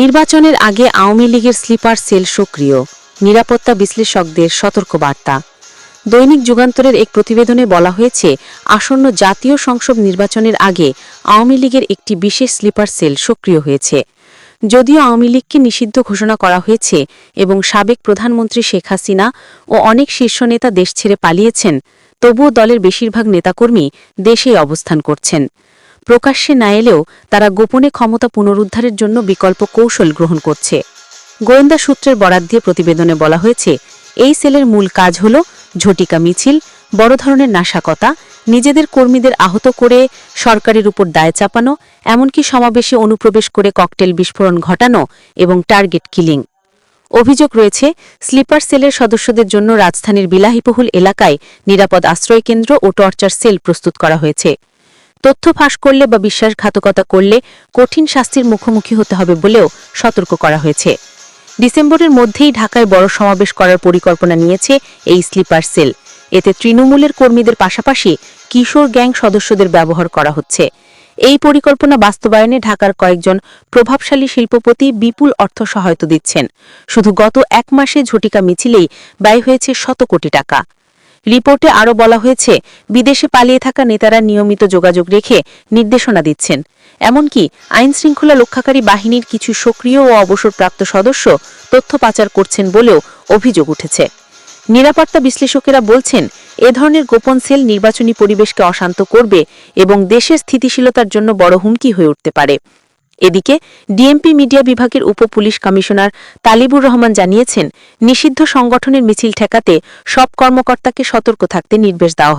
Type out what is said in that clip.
নির্বাচনের আগে আওয়ামী লীগের স্লিপার সেল সক্রিয়, নিরাপত্তা বিশ্লেষকদের সতর্কবার্তা। দৈনিক যুগান্তরের এক প্রতিবেদনে বলা হয়েছে, আসন্ন জাতীয় সংসদ নির্বাচনের আগে আওয়ামী লীগের একটি বিশেষ স্লিপার সেল সক্রিয় হয়েছে। যদিও আওয়ামী লীগকে নিষিদ্ধ ঘোষণা করা হয়েছে এবং সাবেক প্রধানমন্ত্রী শেখ হাসিনা ও অনেক শীর্ষ নেতা দেশ ছেড়ে পালিয়েছেন, তবুও দলের বেশিরভাগ নেতাকর্মী দেশেই অবস্থান করছেন। প্রকাশ্যে না এলেও তারা গোপনে ক্ষমতা পুনরুদ্ধারের জন্য বিকল্প কৌশল গ্রহণ করছে। গোয়েন্দা সূত্রের বরাত দিয়ে প্রতিবেদনে বলা হয়েছে, এই সেলের মূল কাজ হল ঝটিকা মিছিল, বড় ধরনের নাশকতা, নিজেদের কর্মীদের আহত করে সরকারের উপর দায় চাপানো, এমনকি সমাবেশে অনুপ্রবেশ করে ককটেল বিস্ফোরণ ঘটানো এবং টার্গেট কিলিং। অভিযোগ রয়েছে, স্লিপার সেলের সদস্যদের জন্য রাজধানীর বিলাহিবহুল এলাকায় নিরাপদ আশ্রয়কেন্দ্র ও টর্চার সেল প্রস্তুত করা হয়েছে। তথ্য ফাঁস করলে বা বিশ্বাসঘাতকতা করলে কঠিন শাস্তির মুখোমুখি হতে হবে বলেও সতর্ক করা হয়েছে। ডিসেম্বরের মধ্যেই ঢাকায় বড় সমাবেশ করার পরিকল্পনা নিয়েছে এই স্লিপার সেল। এতে তৃণমূলের কর্মীদের পাশাপাশি কিশোর গ্যাং সদস্যদের ব্যবহার করা হচ্ছে। এই পরিকল্পনা বাস্তবায়নে ঢাকার কয়েকজন প্রভাবশালী শিল্পপতি বিপুল অর্থ সহায়তা দিচ্ছেন। শুধু গত এক মাসে ঝটিকা মিছিলেই ব্যয় হয়েছে শত কোটি টাকা। রিপোর্টে আরও বলা হয়েছে, বিদেশে পালিয়ে থাকা নেতারা নিয়মিত যোগাযোগ রেখে নির্দেশনা দিচ্ছেন। এমনকি আইন শৃঙ্খলা রক্ষাকারী বাহিনীর কিছু সক্রিয় ও অবসরপ্রাপ্ত সদস্য তথ্য পাচার করছেন বলেও অভিযোগ উঠেছে। নিরাপত্তা বিশ্লেষকেরা বলছেন, এ ধরনের গোপন সেল নির্বাচনী পরিবেশকে অশান্ত করবে এবং দেশের স্থিতিশীলতার জন্য বড় হুমকি হয়ে উঠতে পারে। এদিকে ডিএমপি মিডিয়া বিভাগের উপ পুলিশ কমিশনার তালিবুর রহমান জানিয়েছেন, নিষিদ্ধ সংগঠনের মিছিল ঠেকাতে সব কর্মকর্তাকে সতর্ক থাকতে নির্দেশ দেওয়া